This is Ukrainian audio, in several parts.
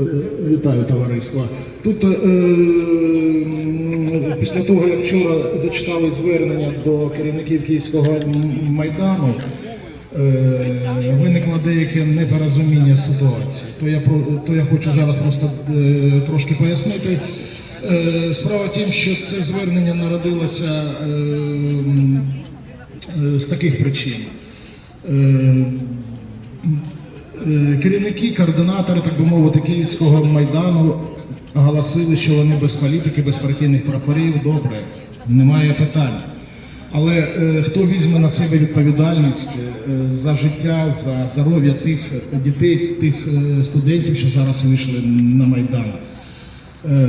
Е, Вітаю товариство. Тут е, після того, як вчора зачитали звернення до керівників Київського майдану, е, виникло деяке непорозуміння ситуації. То я то я хочу зараз просто е, трошки пояснити. Е, Справа тім, що це звернення народилося е, е, з таких причин. Е, Керівники, координатори, так би мовити, Київського майдану оголосили, що вони без політики, без партійних прапорів, добре, немає питань. Але е, хто візьме на себе відповідальність е, за життя, за здоров'я тих дітей, тих е, студентів, що зараз вийшли на майдан? Е,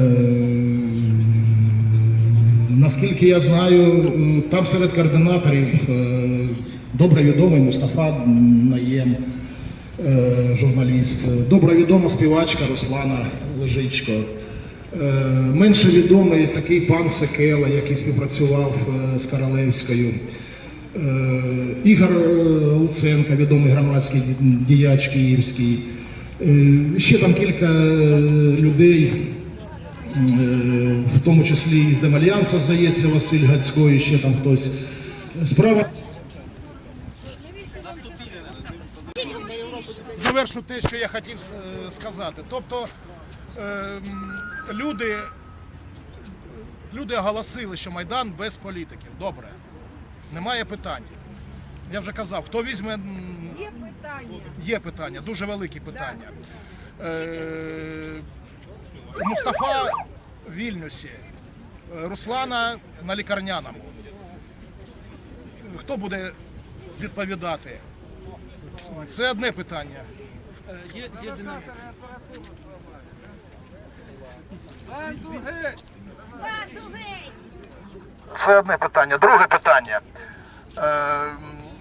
Наскільки я знаю, е, там серед координаторів е, добре відомий Мустафа Наєм, е, журналіст, е, добре відома співачка Руслана Лежичко. Е, Менше відомий такий пан Секела, який співпрацював е, з Королевською. Ігор Луценко, відомий громадський діяч київський. Ще там кілька людей, в тому числі із Демальянса, здається, Василь Гацько, і ще там хтось. Справа. Завершу те, що я хотів е, сказати. Тобто ем, люди, люди оголосили, що Майдан без політиків. Добре, немає питань. Я вже казав, хто візьме. Є питання. Є питання, дуже великі питання. Е, Мустафа в Вільнюсі, е, Руслана на лікарняному. Хто буде відповідати? Це одне питання. Є, є динаміка. Це одне питання. Друге питання. Е,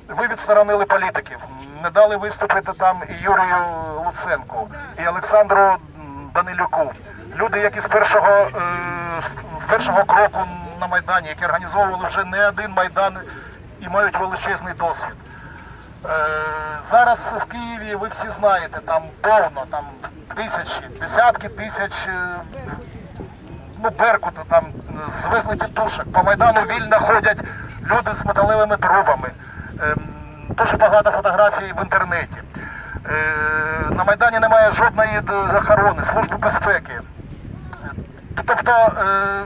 Ви відсторонили політиків, не дали виступити там і Юрію Луценку, і Олександру Данилюку. Люди, які з першого, е, з першого кроку на Майдані, які організовували вже не один Майдан і мають величезний досвід. Е, Зараз в Києві ви всі знаєте, там повно, там тисячі, десятки тисяч е, ну, Беркуту, там звезли тітушок. По Майдану вільно ходять люди з металевими трубами. Дуже багато фотографій в інтернеті. Е, На Майдані немає жодної охорони, служби безпеки. Е, Тобто е,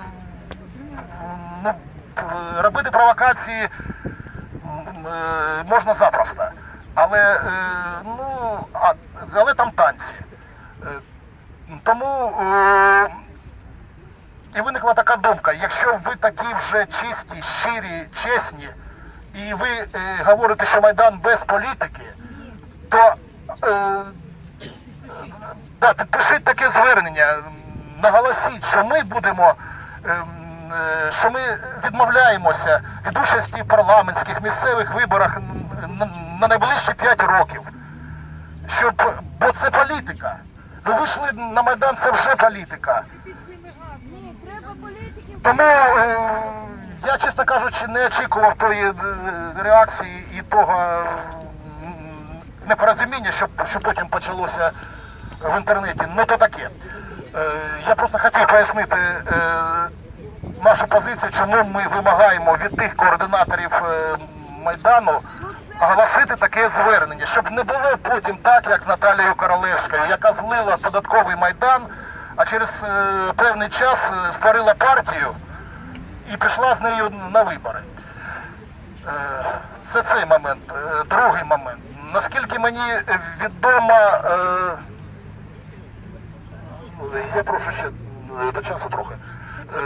ну, е, робити провокації е, можна запросто. Але, е, ну, але там танці. Е, Тому е, і виникла така думка, якщо ви такі вже чисті, щирі, чесні, і ви е, говорите, що Майдан без політики, то е, да, підпишіть таке звернення, наголосіть, що ми будемо, ем, е, що ми відмовляємося від участі в парламентських місцевих виборах на, на найближчі 5 років. Щоб, бо це політика. Ви вийшли на Майдан, це вже політика. Тому е, я, чесно кажучи, не очікував тої е, реакції і того е, непорозуміння, що, що потім почалося в інтернеті. Ну то таке. Е, я просто хотів пояснити е, нашу позицію, чому ми вимагаємо від тих координаторів е, Майдану оголосити таке звернення, щоб не було потім так, як з Наталією Королевською, яка злила податковий майдан, а через е, певний час е, створила партію і пішла з нею на вибори. Це цей момент. Другий момент. Наскільки мені відомо, я прошу ще до часу трохи.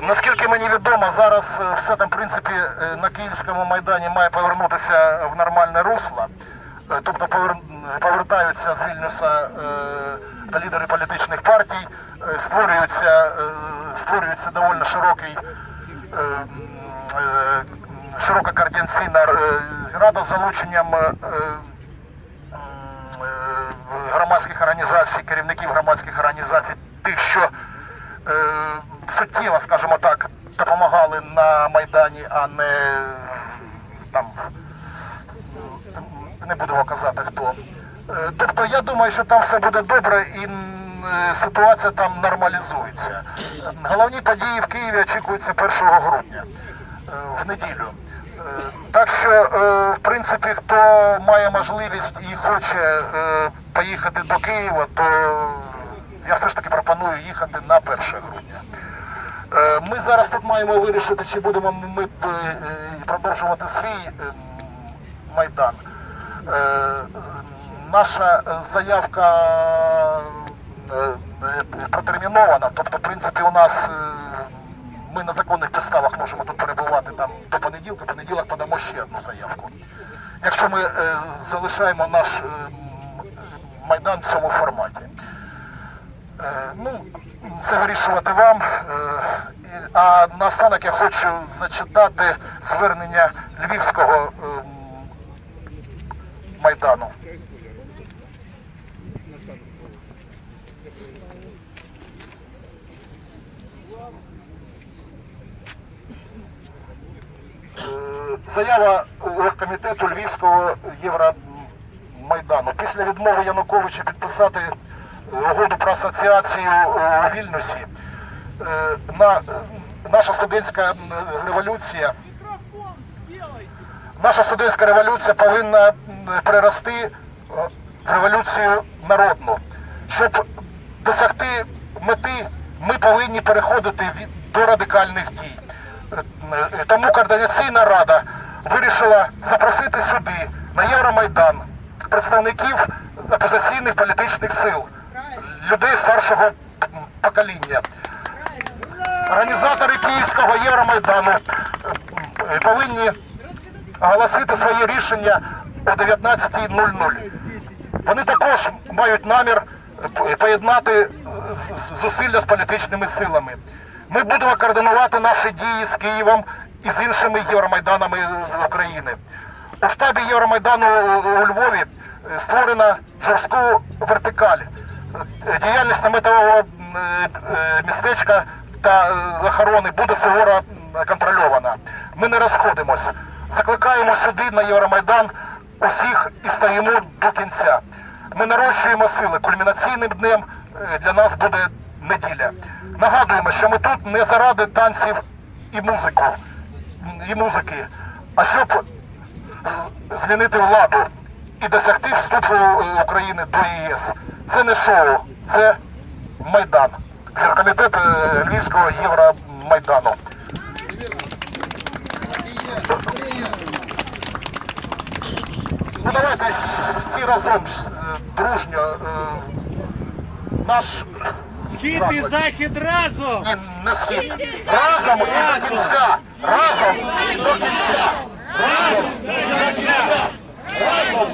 Наскільки мені відомо, зараз е, все там, в принципі, е, на Київському майдані має повернутися в нормальне русло. Е, Тобто повертаються з Вільнюса е, лідери політичних партій, створюється, створюється доволі широкий, широка координаційна рада з залученням громадських організацій, керівників громадських організацій, тих, що суттєво, скажімо так, допомагали на Майдані, а не там не будемо казати хто. Е, Тобто я думаю, що там все буде добре і е, ситуація там нормалізується. Е, Головні події в Києві очікуються 1 грудня е, в неділю. Е, Так що, е, в принципі, хто має можливість і хоче е, поїхати до Києва, то я все ж таки пропоную їхати на 1 грудня. Е, Ми зараз тут маємо вирішити, чи будемо ми е, е, продовжувати свій е, майдан. Наша заявка протермінована, тобто, в принципі, у нас ми на законних підставах можемо тут перебувати там до понеділка, понеділок подамо ще одну заявку. Якщо ми залишаємо наш е, майдан в цьому форматі. Е, Ну, це вирішувати вам. Е, А наостанок я хочу зачитати звернення Львівського ем, майдану. Е, Заява оргкомітету Львівського Євромайдану. Після відмови Януковича підписати угоду про асоціацію е, у Вільнюсі. е, На, наша студентська революція. Наша студентська революція повинна м, перерости е, в революцію народну. Щоб досягти мети, ми повинні переходити до радикальних дій. Е, е, Тому координаційна рада вирішила запросити сюди на Євромайдан представників опозиційних політичних сил, людей старшого покоління. Організатори Київського Євромайдану е, повинні оголосити своє рішення о 19.00. Вони також мають намір поєднати зусилля з політичними силами. Ми будемо координувати наші дії з Києвом і з іншими Євромайданами е, України. У штабі Євромайдану у Львові е, створена жорстку вертикаль. Діяльність наметового е, е, містечка та е, охорони буде суворо контрольована. Ми не розходимось. Закликаємо сюди на Євромайдан усіх і стоїмо до кінця. Ми нарощуємо сили. Кульмінаційним днем для нас буде неділя. Нагадуємо, що ми тут не заради танців і музику, і музики, а щоб змінити владу і досягти вступу е, України до ЄС. Це не шоу, це Майдан. Комітет е, Львівського Євромайдану. Ну давайте всі разом е, дружньо. Наш Схід і захід разом! ні, не схід. Разом і до кінця. Разом і до кінця. Разом